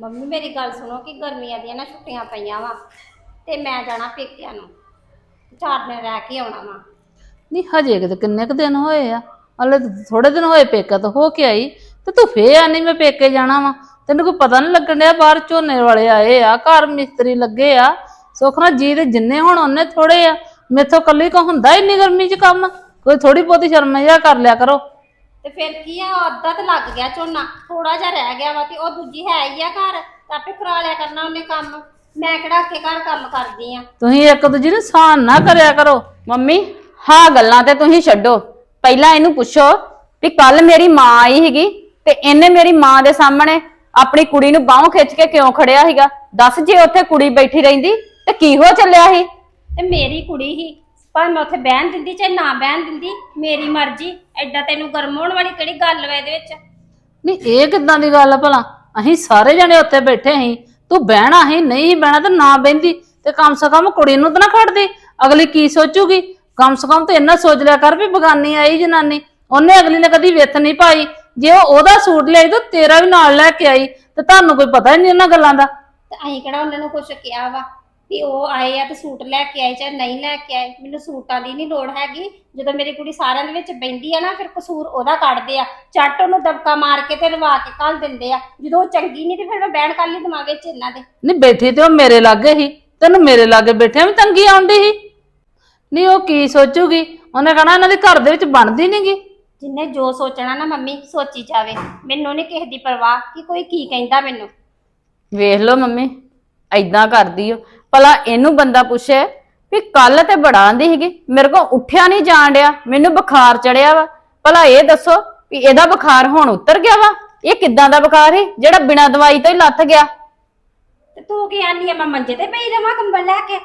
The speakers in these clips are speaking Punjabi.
ਮੰਮੀ ਮੇਰੀ ਗੱਲ ਸੁਣੋ ਕਿ ਗਰਮੀਆਂ ਦੀਆਂ ਨਾ ਛੁੱਟੀਆਂ ਪਈਆਂ ਵਾ ਤੇ ਮੈਂ ਜਾਣਾ ਪੇਕਿਆਂ ਨੂੰ। ਚਾਰ ਦਿਨ ਰਹਿ ਕੇ ਆਉਣਾ ਵਾ। ਨਹੀਂ ਹਜੇ ਕਿਤੇ ਕਿੰਨੇ ਕੁ ਦਿਨ ਹੋਏ ਆ? ਹਲੇ ਥੋੜੇ ਦਿਨ ਹੋਏ ਪੇਕਾ ਤਾਂ ਹੋ ਕੇ ਆਈ, ਤੇ ਤੂੰ ਫੇਰ ਆ ਨਹੀਂ ਮੈਂ ਪੇਕੇ ਜਾਣਾ ਵਾ। ਤੈਨੂੰ ਕੋਈ ਪਤਾ ਨਹੀਂ ਲੱਗਣ ਡਿਆ ਬਾਹਰ ਝੋਨੇ ਵਾਲੇ ਆਏ ਆ, ਘਰ ਮਿਸਤਰੀ ਲੱਗੇ ਆ। ਸੁੱਖ ਨਾਲ ਜੀ ਦੇ ਜਿੰਨੇ ਹੁਣ ਉਹਨੇ ਥੋੜੇ ਆ। ਮੇਥੋਂ ਕੱਲੀ ਕੋ ਹੁੰਦਾ ਇੰਨੀ ਗਰਮੀ 'ਚ ਕੰਮ। ਕੋਈ ਥੋੜੀ ਬਹੁਤੀ ਸ਼ਰਮ ਜਿਹਾ ਕਰ ਲਿਆ ਕਰੋ। ਤੇ ਫਿਰ ਕੀ ਆ ਅੱਧਾ ਤੇ ਲੱਗ ਗਿਆ ਝੋਨਾ ਥੋੜਾ ਜਿਹਾ ਰਹਿ ਗਿਆ ਵਾ ਤੇ ਉਹ ਦੂਜੀ ਹੈ ਹੀ ਆ ਘਰ ਤਾਂ ਆਪੇ ਕਰਾ ਲਿਆ ਕਰਨਾ ਉਹਨੇ ਕੰਮ। ਮੈਂ ਕਿਹੜਾ ਅੱਗੇ ਘਰ ਕੰਮ ਕਰਦੀ ਆ। ਤੁਸੀਂ ਇੱਕ ਦੂਜੀ ਨੂੰ ਸਾਨ ਨਾ ਕਰਿਆ ਕਰੋ। ਮੰਮੀ ਹਾਂ ਗੱਲਾਂ ਤੇ ਤੁਸੀਂ ਛੱਡੋ। ਪਹਿਲਾਂ ਇਹਨੂੰ ਪੁੱਛੋ ਵੀ ਕੱਲ ਮੇਰੀ ਮਾਂ ਆਈ ਸੀਗੀ ਤੇ ਇਹਨੇ ਮੇਰੀ ਮਾਂ ਦੇ ਸਾਹਮਣੇ ਆਪਣੀ ਕੁੜੀ ਨੂੰ ਬਾਹੋਂ ਖਿੱਚ ਕੇ ਕਿਉਂ ਖੜਿਆ ਸੀਗਾ? ਦੱਸ ਜੇ ਉੱਥੇ ਕੁੜੀ ਬੈਠੀ ਰਹਿੰਦੀ ਤੇ ਕੀ ਹੋ ਚੱਲਿਆ ਸੀ? ਤੇ ਮੇਰੀ ਕੁੜੀ ਹੀ ਭਾਵੇਂ ਮੈਂ ਉੱਥੇ ਬਹਿਣ ਦਿੰਦੀ ਚਾਹੇ ਨਾ ਬਹਿਣ ਦਿੰਦੀ ਮੇਰੀ ਮਰਜ਼ੀ। ਐਡਾ ਤੈਨੂੰ ਗਰਮ ਹੋਣ ਵਾਲੀ ਕਿਹੜੀ ਗੱਲ ਵਾ ਇਹਦੇ ਵਿੱਚ? ਨਹੀਂ ਇਹ ਕਿੱਦਾਂ ਦੀ ਗੱਲ ਆ ਭਲਾ? ਅਸੀਂ ਸਾਰੇ ਜਣੇ ਉੱਥੇ ਬੈਠੇ ਸੀ। ਤੂੰ ਬਹਿਣਾ ਸੀ ਨਹੀਂ ਬਹਿਣਾ ਤੇ ਨਾ ਬਹਿੰਦੀ। ਤੇ ਕਮ ਸੇ ਕਮ ਕੁੜੀ ਨੂੰ ਤਾਂ ਨਾ ਖੜਦੀ। ਅਗਲੀ ਕੀ ਸੋਚੂਗੀ? ਕਮ ਸੇ ਕਮ ਤੇ ਇੰਨਾ ਸੋਚ ਲਿਆ ਕਰ ਵੀ ਬਗਾਨੀ ਆਈ ਜਨਾਨੀ। ਉਹਨੇ ਅਗਲੀ ਨੇ ਕਦੀ ਵਿੱਥ ਨਹੀਂ ਪਾਈ। ਜੇ ਉਹ ਉਹਦਾ ਸੂਟ ਲਿਆਈ ਤਾਂ ਤੇਰਾ ਵੀ ਨਾਲ ਲੈ ਕੇ ਆਈ। ਤੇ ਤੁਹਾਨੂੰ ਕੋਈ ਪਤਾ ਹੀ ਨਹੀਂ ਇਹਨਾਂ ਗੱਲਾਂ ਦਾ। ਤੇ ਅਸੀਂ ਕਿਹੜਾ ਉਹਨਾਂ ਨੂੰ ਕੁਛ ਕਿਹਾ ਵਾ? ਵੀ ਉਹ ਆਏ ਆ ਤੇ ਸੂਟ ਲੈ ਕੇ ਆਏ ਚਾਹੇ ਨਹੀਂ ਲੈ ਕੇ ਆਏ ਮੈਨੂੰ ਸੂਟਾਂ ਦੀ ਨਹੀਂ ਲੋੜ ਹੈਗੀ। ਜਦੋਂ ਮੇਰੀ ਕੁੜੀ ਸਾਰਿਆਂ ਦੇ ਵਿੱਚ ਬੈੰਦੀ ਆ ਨਾ ਫਿਰ ਕਸੂਰ ਉਹਦਾ ਕੱਢਦੇ ਆ। ਚੱਟ ਉਹਨੂੰ ਦਬਕਾ ਮਾਰ ਕੇ ਤੇ ਰਵਾ ਕੇ ਕੱਲ ਦਿੰਦੇ ਆ। ਜਦੋਂ ਉਹ ਚੰਗੀ ਨਹੀਂ ਤੇ ਫਿਰ ਮੈਂ ਬਹਿਣ ਕਰ ਲਈ ਦਿਮਾਗ ਵਿੱਚ ਇਹਨਾਂ ਦੇ। ਨਹੀਂ ਬੈਠੀ ਤੇ ਉਹ ਮੇਰੇ ਲਾਗੇ ਸੀ ਤੈਨੂੰ ਮੇਰੇ ਲਾਗੇ ਬੈਠਿਆ ਵੀ ਤੰਗੀ ਆਉਂਦੀ ਸੀ ਨਹੀਂ ਉਹ ਕੀ ਸੋਚੂਗੀ? ਉਹਨੇ ਕਹਣਾ ਇਹਨਾਂ ਦੇ ਘਰ ਦੇ ਵਿੱਚ ਬਣਦੀ ਨਹੀਂਗੀ ਜਿੰਨੇ ਜੋ ਸੋਚਣਾ ਨਾ ਮੰਮੀ ਸੋਚੀ ਜਾਵੇ। ਮੈਨੂੰ ਨਹੀਂ ਕਿਸੇ ਦੀ ਪਰਵਾਹ ਕਿ ਕੋਈ ਕੀ ਕਹਿੰਦਾ ਮੈਨੂੰ। ਵੇਖ ਲਓ ਮੰਮੀ ਐਦਾਂ ਕਰਦੀ ਓ। ਭਲਾ ਇਹਨੂੰ ਬੰਦਾ ਪੁੱਛੇ ਵੀ ਕੱਲ ਤੇ ਬੜਾ ਆਂਦੀ ਸੀਗੀ ਮੇਰੇ ਕੋ ਉੱਠਿਆ ਨਹੀਂ ਜਾਣ ਡਿਆ ਮੈਨੂੰ ਬੁਖਾਰ ਚੜਿਆ ਵਾ। ਭਲਾ ਇਹ ਦੱਸੋ ਵੀ ਇਹਦਾ ਬੁਖਾਰ ਹੁਣ ਉਤਰ ਗਿਆ ਵਾ? ਇਹ ਕਿੱਦਾਂ ਦਾ ਬੁਖਾਰ ਹੈ ਜਿਹੜਾ ਬਿਨਾਂ ਦਵਾਈ ਤੋਂ ਹੀ ਲੱਥ ਗਿਆ? ਤੇ ਤੂੰ ਕੀ ਆਨੀ ਆ ਮੈਂ ਮੰਜੇ ਤੇ ਪਈ ਰਵਾਂ ਕੰਬਲ ਲੈ ਕੇ?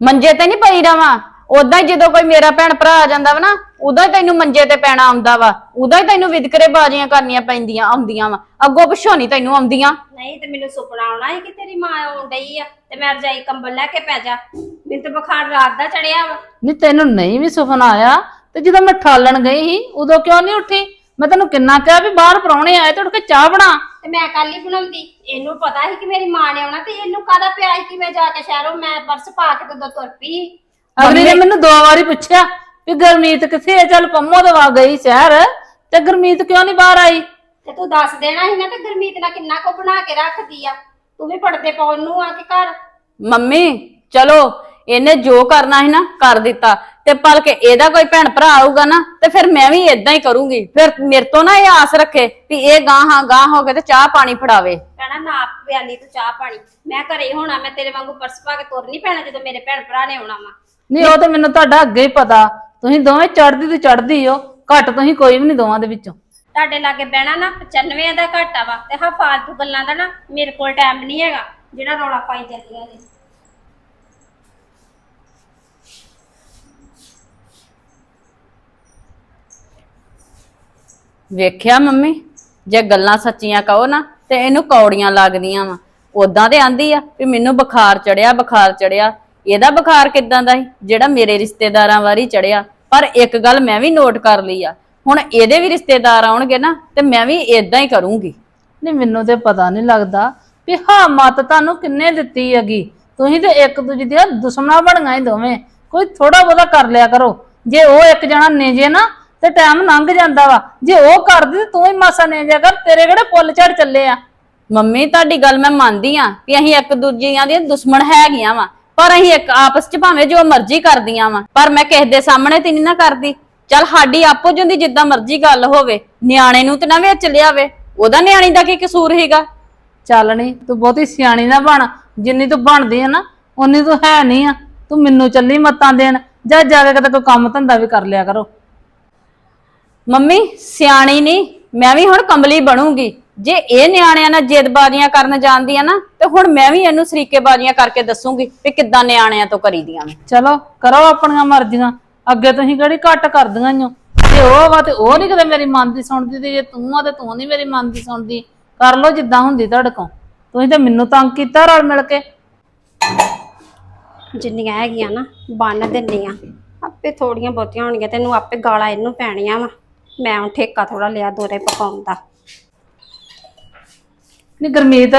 ਮੰਜੇ ਤੇ ਨਹੀਂ ਪਈ ਰਵਾਂ। ਉਦਾਂ ਜਦੋਂ ਕੋਈ ਮੇਰਾ ਭੈਣ ਭਰਾ ਆ ਜਾਂਦਾ ਵਾ ਨਾ ਉਦਾਂ ਹੀ ਤੈਨੂੰ ਮੰਜੇ ਤੇ ਪੈਣਾ ਆਉਂਦਾ ਵਾ ਉਦਾਂ ਹੀ ਤੈਨੂੰ ਵਿਦਕਰੇ ਬਾਜ਼ੀਆਂ ਕਰਨੀਆਂ ਪੈਂਦੀਆਂ ਆਉਂਦੀਆਂ ਵਾ। ਅੱਗੋਂ ਪਿੱਛੋਂ ਨਹੀਂ ਤੈਨੂੰ ਆਉਂਦੀਆਂ। ਨਹੀਂ ਤੇ ਮੈਨੂੰ ਸੁਪਨਾ ਆਉਣਾ ਹੈ ਕਿ ਤੇਰੀ ਮਾਂ ਆਉਣ ਡਈ ਆ ਤੇ ਮੈਂ ਰਜਾਈ ਕੰਬਲ ਲੈ ਕੇ ਪੈ ਜਾ। ਮੈਨੂੰ ਤੇ ਬੁਖਾਰ ਰਾਤ ਦਾ ਚੜਿਆ ਵਾ। ਨਹੀਂ ਤੈਨੂੰ ਨਹੀਂ ਵੀ ਸੁਪਨਾ ਆਇਆ ਤੇ ਜਦੋਂ ਮੈਂ ਠਾਲਣ ਗਈ ਸੀ ਉਦੋਂ ਕਿਉਂ ਨਹੀਂ ਉੱਠੀ? ਮੈਂ ਤੈਨੂੰ ਕਿੰਨਾ ਕਿਹਾ ਵੀ ਬਾਹਰ ਪਰੌਣੇ ਆਏ ਤੇ ਉੱਠ ਕੇ ਚਾਹ ਬਣਾ। ਤੇ ਮੈਂ ਕੱਲ ਹੀ ਬਣਾਉਂਦੀ। ਇਹਨੂੰ ਪਤਾ ਸੀ ਕਿ ਮੇਰੀ ਮਾਂ ਨੇ ਆਉਣਾ ਤੇ ਇਹਨੂੰ ਕਾਹਦਾ ਪਿਆ ਸੀ ਕਿ ਮੈਂ ਜਾ ਕੇ ਸ਼ਹਿਰੋਂ ਮੈਂ ਪਰਸ ਪਾ ਕੇ ਤੇ ਉਦੋਂ ਤੁਰ ਪਈ ਅਗਲੀ ਨੇ ਮੈਨੂੰ ਦੋ ਵਾਰੀ ਪੁੱਛਿਆ ਵੀ ਗਰਮੀਤ ਕਿੱਥੇ ਹੈ ਚੱਲ ਪੰਮੋ ਦਵਾ ਗਈ ਸ਼ਹਿਰ। ਤੇ ਗਰਮੀਤ ਕਿਉਂ ਨਹੀਂ ਬਾਹਰ ਆਈ? ਤੇ ਤੂੰ ਦੱਸ ਦੇਣਾ ਸੀ ਨਾ ਤੇ ਗੁਰਮੀਤ ਨਾਲ ਕਿੰਨਾ ਕੋ ਬਣਾ ਕੇ ਰੱਖਦੀ ਆ। ਤੂੰ ਵੀ ਪੜਦੇ ਪਾਉਣ ਨੂੰ ਆ ਕੇ ਘਰ। ਮੰਮੀ ਚਲੋ ਇਹਨੇ ਜੋ ਕਰਨਾ ਸੀ ਨਾ ਕਰ ਦਿੱਤਾ। ਤੇ ਭਲਕੇ ਇਹਦਾ ਕੋਈ ਭੈਣ ਭਰਾ ਆਊਗਾ ਨਾ ਤੇ ਫਿਰ ਮੈਂ ਵੀ ਇਦਾਂ ਹੀ ਕਰੂੰਗੀ। ਫਿਰ ਮੇਰੇ ਤੋਂ ਨਾ ਇਹ ਆਸ ਰੱਖੇ ਵੀ ਇਹ ਗਾਂ ਹਾਂ ਗਾਂ ਹੋ ਕੇ ਤੇ ਚਾਹ ਪਾਣੀ ਫੜਾਵੇ। ਕਹਿਣਾ ਨਾ ਪਿਆਲੀ ਤੂੰ ਚਾਹ ਪਾਣੀ। ਮੈਂ ਘਰੇ ਹੋਣਾ ਮੈਂ ਤੇਰੇ ਵਾਂਗੂ ਪਰਸ ਪਾ ਕੇ ਤੁਰ ਨਹੀਂ ਪੈਣਾ ਜਦੋਂ ਮੇਰੇ ਭੈਣ ਭਰਾ ਨੇ ਆਉਣਾ ਵਾ। ਨਹੀਂ ਉਹ ਤੇ ਮੈਨੂੰ ਤੁਹਾਡਾ ਅੱਗੇ ਹੀ ਪਤਾ। ਤੁਸੀਂ ਦੋਵੇਂ ਚੜਦੀ ਤੇ ਚੜਦੀ ਹੋ ਘੱਟ ਤੁਸੀਂ ਕੋਈ ਵੀ ਨਹੀਂ ਦੋਵਾਂ ਦੇ ਵਿੱਚੋਂ। ਤੁਹਾਡੇ ਲਾਗੇ ਬਹਿਣਾ ਨਾ 95 ਦਾ ਘਾਟਾ ਵਾ ਤੇ ਹਾਂ ਫਾਲਤੂ ਗੱਲਾਂ ਦਾ ਨਾ ਮੇਰੇ ਕੋਲ ਟਾਈਮ ਨਹੀਂ ਹੈਗਾ ਜਿਹੜਾ ਰੌਲਾ ਪਾਈ ਜਾਂਦੀਆਂ ਨੇ ਵੇਖਿਆ ਮੰਮੀ? ਜੇ ਗੱਲਾਂ ਸੱਚੀਆਂ ਕਹੋ ਨਾ ਤੇ ਇਹਨੂੰ ਕੌੜੀਆਂ ਲੱਗਦੀਆਂ ਵਾ। ਉਦਾਂ ਤੇ ਆਂਦੀ ਆ ਵੀ ਮੈਨੂੰ ਬੁਖਾਰ ਚੜਿਆ ਬੁਖਾਰ ਚੜਿਆ। ਇਹਦਾ ਬੁਖਾਰ ਕਿਦਾਂ ਦਾ ਸੀ? ਜਿਹੜਾ ਮੇਰੇ ਰਿਸ਼ਤੇਦਾਰਾਂ ਵਾਰੀ ਚੜਿਆ। ਪਰ ਇੱਕ ਗੱਲ ਮੈਂ ਵੀ ਨੋਟ ਕਰ ਲਈ ਆ। ਹੁਣ ਇਹਦੇ ਵੀ ਰਿਸ਼ਤੇਦਾਰ ਆਉਣਗੇ ਨਾ ਤੇ ਮੈਂ ਵੀ ਇਦਾਂ ਹੀ ਕਰੂੰਗੀ। ਨਹੀਂ ਮੈਨੂੰ ਤੇ ਪਤਾ ਨਹੀਂ ਲੱਗਦਾ ਵੀ ਹਾਂ ਮਤ ਤੁਹਾਨੂੰ ਕਿੰਨੇ ਦਿੱਤੀ ਹੈਗੀ। ਤੁਸੀਂ ਤੇ ਇੱਕ ਦੂਜੇ ਦੀਆਂ ਦੁਸ਼ਮਣਾਂ ਬਣੀਆਂ ਹੀ ਦੋਵੇਂ। ਕੋਈ ਥੋੜਾ ਬਹੁਤਾ ਕਰ ਲਿਆ ਕਰੋ। ਜੇ ਉਹ ਇੱਕ ਜਣਾ ਨੇਜੇ ਨਾ ਤੇ ਟਾਈਮ ਲੰਘ ਜਾਂਦਾ ਵਾ। ਜੇ ਉਹ ਕਰਦੀ ਤੇ ਤੂੰ ਹੀ ਮਾਸਾ ਨੇਜਿਆ ਕਰ। ਤੇਰੇ ਕਿਹੜੇ ਪੁੱਲ ਝੜ ਚੱਲੇ ਆ? ਮੰਮੀ ਤੁਹਾਡੀ ਗੱਲ ਮੈਂ ਮੰਨਦੀ ਆ ਵੀ ਅਸੀਂ ਇੱਕ ਦੂਜੀਆਂ ਦੀਆਂ ਦੁਸ਼ਮਣ ਹੈਗੀਆਂ ਵਾ। ਪਰ ਅਸੀਂ ਇੱਕ ਆਪਸ ਚ ਭਾਵੇਂ ਜੋ ਮਰਜ਼ੀ ਕਰਦੀਆਂ ਵਾ ਪਰ ਮੈਂ ਕਿਸੇ ਦੇ ਸਾਹਮਣੇ ਤੇ ਨਹੀਂ ਨਾ ਕਰਦੀ। ਚੱਲ ਸਾਡੀ ਆਪੋ ਜਿੰਦੀ ਜਿੱਦਾਂ ਮਰਜ਼ੀ ਗੱਲ ਹੋਵੇ ਨਿਆਣੇ ਨੂੰ ਤੇ ਨਾ ਵਿੱਚ ਲਿਆਵੇ। ਉਹਦਾ ਨਿਆਣੀ ਦਾ ਕੀ ਕਸੂਰ ਹੈਗਾ ਚੱਲ ਨੀ ਤੂੰ ਬਹੁਤੀ ਸਿਆਣੀ ਨਾ ਬਣ ਜਿੰਨੀ ਤੂੰ ਬਣਦੀ ਆ ਨਾ ਉਨੀ ਤੂੰ ਹੈ ਨਹੀਂ ਆ। ਤੂੰ ਮੈਨੂੰ ਚੱਲੀ ਮੱਤਾਂ ਦੇਣ ਜਾ ਜਾ ਕੇ ਕਿਤੇ ਕੋਈ ਕੰਮ ਧੰਦਾ ਵੀ ਕਰ ਲਿਆ ਕਰੋ। ਮੰਮੀ ਸਿਆਣੀ ਨਹੀਂ ਮੈਂ ਵੀ ਹੁਣ ਕੰਬਲੀ ਬਣੂਗੀ। ਜੇ ਇਹ ਨਿਆਣਿਆਂ ਨਾਲ ਜਿੱਦਬਾਜ਼ੀਆਂ ਕਰਨ ਜਾਂਦੀ ਆ ਨਾ ਤੇ ਹੁਣ ਮੈਂ ਵੀ ਇਹਨੂੰ ਸਰੀਕੇਬਾਜ਼ੀਆਂ ਕਰਕੇ ਦੱਸੂਗੀ ਵੀ ਕਿੱਦਾਂ ਨਿਆਣਿਆਂ ਤੋਂ ਕਰੀਦੀਆਂ ਨੇ। ਚਲੋ ਕਰੋ ਆਪਣੀਆਂ ਮਰਜ਼ੀਆਂ। ਅੱਗੇ ਤੁਸੀਂ ਕਿਹੜੀ ਘੱਟ ਕਰਦੀਆਂ ਈ ਓ ਜੇ ਉਹ ਵਾ ਤੇ ਉਹ ਨਹੀਂ ਕਦੇ ਮੇਰੀ ਮਨ ਦੀ ਸੁਣਦੀ ਤੇ ਜੇ ਤੂੰ ਆ ਤੇ ਤੂੰ ਨਹੀਂ ਮੇਰੀ ਮਨ ਦੀ ਸੁਣਦੀ। ਕਰ ਲੋ ਜਿੱਦਾਂ ਹੁੰਦੀ ਤੁਹਾਡੇ ਕੋਲ। ਤੁਸੀਂ ਤੇ ਮੈਨੂੰ ਤੰਗ ਕੀਤਾ ਰਲ ਮਿਲ ਕੇ। ਜਿੰਨੀਆਂ ਹੈਗੀਆਂ ਨਾ ਬੰਨ ਦਿੰਨੀਆਂ। ਆਪੇ ਥੋੜੀਆਂ ਬਹੁਤੀਆਂ ਹੋਣਗੀਆਂ ਤੈਨੂੰ ਆਪੇ ਗਾਲਾਂ ਇਹਨੂੰ ਪੈਣੀਆਂ ਵਾ। ਮੈਂ ਹੁਣ ਠੇਕਾ ਥੋੜਾ ਲਿਆ ਦੋਰੇ ਪਕਾਉਣ ਦਾ। ਨਹੀਂ ਗਰਮੀਤ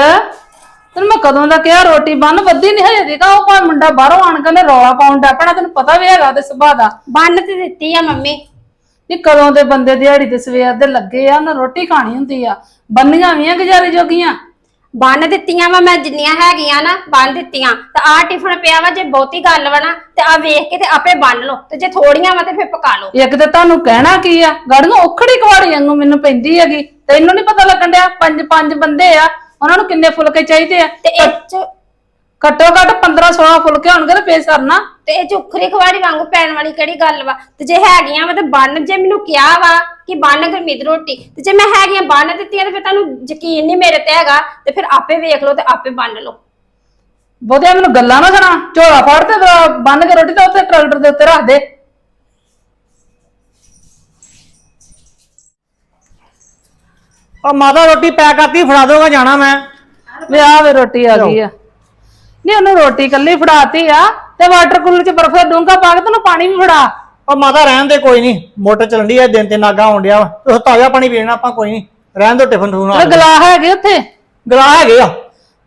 ਤੈਨੂੰ ਮੈਂ ਕਦੋਂ ਦਾ ਕਿਹਾ ਰੋਟੀ ਬੰਨ ਵੱਧੀ ਨਹੀਂ ਹਜੇ ਦੇਖਾ ਉਹ ਭਾਵੇਂ ਮੁੰਡਾ ਬਾਹਰੋਂ ਆਣ ਕੇ ਨੇ ਰੌਲਾ ਪਾਉਣ ਦਾ ਪੈਣਾ ਤੈਨੂੰ ਪਤਾ ਵੀ ਹੈਗਾ ਤੇ ਸੁਭਾਅ ਦਾ। ਬੰਨ ਤੇ ਦਿੱਤੀ ਆ ਮੰਮੀ। ਨਹੀਂ ਕਦੋਂ ਦੇ ਬੰਦੇ ਦਿਹਾੜੀ ਤੇ ਸਵੇਰ ਦੇ ਲੱਗੇ ਆ ਉਹਨਾਂ ਰੋਟੀ ਖਾਣੀ ਹੁੰਦੀ ਆ ਬੰਨੀਆਂ ਵੀ ਆ ਗੁਜ਼ਾਰੇ ਜੋਗੀਆਂ। ਬੰਨ ਦਿੱਤੀਆਂ ਵਾ ਮੈਂ ਜਿੰਨੀਆਂ ਹੈਗੀਆਂ ਨਾ ਬੰਨ ਦਿੱਤੀਆਂ। ਤੇ ਆਹ ਟਿਫਨ ਪਿਆ ਵਾ ਜੇ ਬਹੁਤੀ ਗੱਲ ਵਾ ਨਾ ਤੇ ਆ ਵੇਖ ਕੇ ਤੇ ਆਪੇ ਬੰਨ ਲਓ। ਤੇ ਜੇ ਥੋੜੀਆਂ ਵਾ ਤੇ ਫਿਰ ਪਕਾ ਲਓ। ਇੱਕ ਤੇ ਤੁਹਾਨੂੰ ਕਹਿਣਾ ਕੀ ਆ ਗਾੜੀਆਂ ਉਖੜੀ ਕਵਾੜੀ ਵਾਂਗੂ ਮੈਨੂੰ ਪੈਂਦੀ ਹੈਗੀ। ਤੈਨੂੰ ਨਹੀਂ ਪਤਾ ਲੱਗਣ ਡਿਆ ਪੰਜ ਪੰਜ ਬੰਦੇ ਆ ਉਹਨਾਂ ਨੂੰ ਕਿੰਨੇ ਫੁਲਕੇ ਚਾਹੀਦੇ ਆ? ਤੇ ਇਹ ਚ ਘੱਟੋ ਘੱਟ 15 16 ਫੁਲਕੇ ਹੋਣਗੇ ਤੇ ਫੇਰ ਸਰਨਾ। ਤੇ ਇਹ ਚੁੱਖਰੀ ਖਵਾੜੀ ਵਾਂਗੂ ਪੈਣ ਵਾਲੀ ਕਿਹੜੀ ਗੱਲ ਵਾ? ਤੇ ਜੇ ਹੈਗੀਆਂ ਵਾ ਤੇ ਬੰਨ ਜੇ ਮੈਨੂੰ ਕਿਹਾ ਵਾ ਕਿ ਬੰਨ ਗਰਮੀਤ ਰੋਟੀ ਤੇ ਜੇ ਮੈਂ ਹੈਗੀਆਂ ਬੰਨ ਦਿੱਤੀਆਂ ਤੇ ਫਿਰ ਤੁਹਾਨੂੰ ਯਕੀਨ ਨਹੀਂ ਮੇਰੇ ਤੇ ਹੈਗਾ ਤੇ ਫਿਰ ਆਪੇ ਵੇਖ ਲਓ ਤੇ ਆਪੇ ਬੰਨ ਲਓ। ਬਹੁਤਿਆਂ ਮੈਨੂੰ ਗੱਲਾਂ ਨਾ ਸੁਣਾ। ਝੋਲਾ ਫੜ ਤੇ ਬੰਨ ਕੇ ਰੋਟੀ ਤਾਂ ਉੱਥੇ ਟਰੈਕਟਰ ਦੇ ਉੱਤੇ ਰੱਖ ਦੇ। ਆ ਮਾਤਾ ਰੋਟੀ ਪੈਕ ਕਰਤੀ ਫੜਾ ਦੋਗਾ ਜਾਣਾ ਮੈਂ। ਵੇ ਆ ਵੇ ਰੋਟੀ ਆ ਗਈ ਆ। ਨਹੀਂ ਉਹਨੂੰ ਰੋਟੀ ਕੱਲੀ ਫੜਾਤੀ ਆ। ਤੇ ਵਾਟਰ ਕੂਲਰ ਚ ਬਰਫ਼ ਦਾ ਡੂੰਘਾ ਪਾ ਕੇ ਤੈਨੂੰ ਪਾਣੀ ਵੀ ਫੜਾ। ਉਹ ਮਾਤਾ ਰਹਿਣ ਦੇ ਕੋਈ ਨਹੀਂ। ਮੋਟਰ ਚੱਲਣ ਦੀ ਐ ਦਿਨ ਤੇ ਨਾਗਾ ਆਉਣ ਡਿਆ ਵਾ। ਉਹ ਤਾਜ਼ਾ ਪਾਣੀ ਪੀਣਾ ਆਪਾਂ ਕੋਈ ਨਹੀਂ। ਰਹਿਣ ਦੋ ਟਿਫਨ ਠੂਨ ਤੇ ਗਲਾ ਹੈਗੇ ਉੱਥੇ? ਗਲਾ ਹੈਗੇ ਆ।